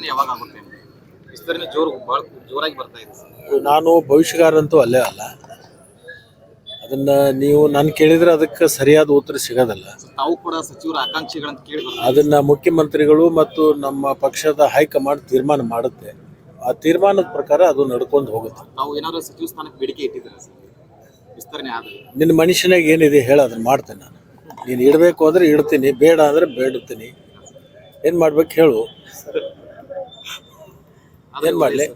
ವಿಸ್ತರಣೆ ಯಾವಾಗ ಆಗುತ್ತೆ? ವಿಸ್ತರಣೆ ಜೋರು ಬಹಳ ಜೋರಾಗಿ ಬರ್ತಾ ಇದೆ ನಾನು ಭವಿಷ್ಯಗಾರಂತೂ ಅಲ್ಲೇ ಅಲ್ಲ. ಅದನ್ನ ನೀವು ನಾನು ಕೇಳಿದ್ರೆ ಅದಕ್ಕೆ ಸರಿಯಾದ ಉತ್ತರ ಸಿಗೋದಲ್ಲ. ತಾವು ಕೂಡ ಸಚಿವರ ಆಕಾಂಕ್ಷೆಗಳನ್ನು ಕೇಳಿ ಅದನ್ನ ಮುಖ್ಯಮಂತ್ರಿಗಳು ಮತ್ತು ನಮ್ಮ ಪಕ್ಷದ ಹೈಕಮಾಂಡ್ ತೀರ್ಮಾನ ಮಾಡುತ್ತೆ. ಆ ತೀರ್ಮಾನದ ಪ್ರಕಾರ ಅದು ನಡ್ಕೊಂಡು ಹೋಗುತ್ತೆ. ನಾವು ಏನಾದ್ರು ಸಚಿವ ಸ್ಥಾನಕ್ಕೆ ಬೇಡಿಕೆ ಇಟ್ಟಿದ್ರೆ ವಿಸ್ತರಣೆ ಆದ್ರೆ. ನಿನ್ನ ಮನುಷ್ಯನಾಗ ಏನಿದೆ ಹೇಳ ಅದನ್ನ ಮಾಡ್ತೇನೆ ನಾನು. ನೀನು ಇಡಬೇಕು ಅಂದ್ರೆ ಇಡ್ತೀನಿ ಬೇಡ ಅಂದ್ರೆ ಬೇಡುತ್ತೀನಿ. ಏನು ಮಾಡ್ಬೇಕು ಹೇಳು. ಏನ್ ಮಾಡ್ಲಿ?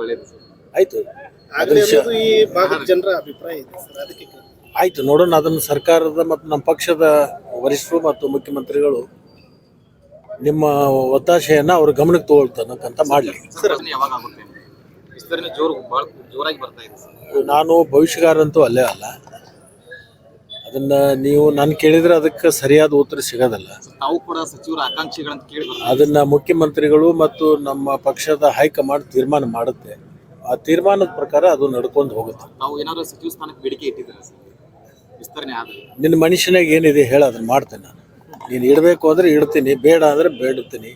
ಒಳ್ಳೇದು ಸರ್. ಆಯ್ತು. ಈ ಭಾಗದ ಜನರ ಅಭಿಪ್ರಾಯ ಇದೆ ಸರ್ ಅದಕ್ಕೆ ಕೇಳ್ದೆ. ಆಯ್ತು ನೋಡೋಣ. ಅದನ್ನು ಸರ್ಕಾರದ ಮತ್ತು ನಮ್ಮ ಪಕ್ಷದ ವರಿಷ್ಠರು ಮತ್ತು ಮುಖ್ಯಮಂತ್ರಿಗಳು ನಿಮ್ಮ ಒತ್ತಾಶೆಯನ್ನ ಅವ್ರ ಗಮನಕ್ಕೆ ತಗೊಳ್ತಾನಕ್ಕಂತ ಮಾಡಲಿ. ವಿಸ್ತರಣೆ ಯಾವಾಗ ಆಗುತ್ತೆ? ವಿಸ್ತರಣೆ ಜೋರು ಜೋರಾಗಿ ಬರ್ತಾ ಇದೆ ಸರ್. ನಾನು ಭವಿಷ್ಯಗಾರಂತೂ ಅಲ್ಲೇ ಅಲ್ಲ. ಅದನ್ನ ನೀವು ನಾನು ಕೇಳಿದ್ರೆ ಅದಕ್ಕೆ ಸರಿಯಾದ ಉತ್ತರ ಸಿಗೋದಲ್ಲ. ತಾವು ಕೂಡ ಸಚಿವರ ಆಕಾಂಕ್ಷಿಗಳಂತ ಕೇಳಿ ಅದನ್ನ ಮುಖ್ಯಮಂತ್ರಿಗಳು ಮತ್ತು ನಮ್ಮ ಪಕ್ಷದ ಹೈಕಮಾಂಡ್ ತೀರ್ಮಾನ ಮಾಡುತ್ತೆ. ಆ ತೀರ್ಮಾನದ ಪ್ರಕಾರ ಅದು ನಡ್ಕೊಂಡು ಹೋಗುತ್ತೆ. ತಾವು ಏನಾದ್ರು ಸಚಿವ ಸ್ಥಾನಕ್ಕೆ ಬೇಡಿಕೆ ಇಟ್ಟಿದ್ದೀರಾ ಸರ್? ವಿಸ್ತರಣೆ ಆದರೆ. ನಿನ್ನ ಮನುಷ್ಯನಾಗ ಏನಿದೆ ಹೇಳ ಅದನ್ನ ಮಾಡ್ತೇನೆ ನಾನು. ನೀನು ಇಡಬೇಕು ಅಂದ್ರೆ ಇಡ್ತೀನಿ ಬೇಡ ಅಂದ್ರೆ ಬೇಡುತ್ತೀನಿ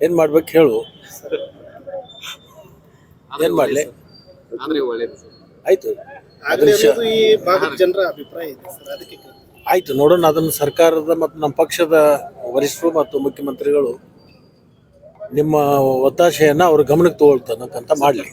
ಏನು ಮಾಡ್ಬೇಕು ಹೇಳು. ಏನ್ ಮಾಡ್ಲಿ? ಆದ್ರೆ ಒಳ್ಳೇದು ಸರ್. ಆಯ್ತು. ಈ ಭಾಗದ ಜನರ ಅಭಿಪ್ರಾಯ ಇದೆ ಸರ್ ಅದಕ್ಕೆ ಆಯ್ತು ನೋಡೋಣ ಅದನ್ನು ಸರ್ಕಾರದ ಮತ್ತು ನಮ್ಮ ಪಕ್ಷದ ವರಿಷ್ಠರು ಮತ್ತು ಮುಖ್ಯಮಂತ್ರಿಗಳು ನಿಮ್ಮ ಒತ್ತಾಶೆಯನ್ನು ಅವ್ರ ಗಮನಕ್ಕೆ ತಗೊಳ್ತಾನಕ್ಕಂತ ಮಾಡಲಿ.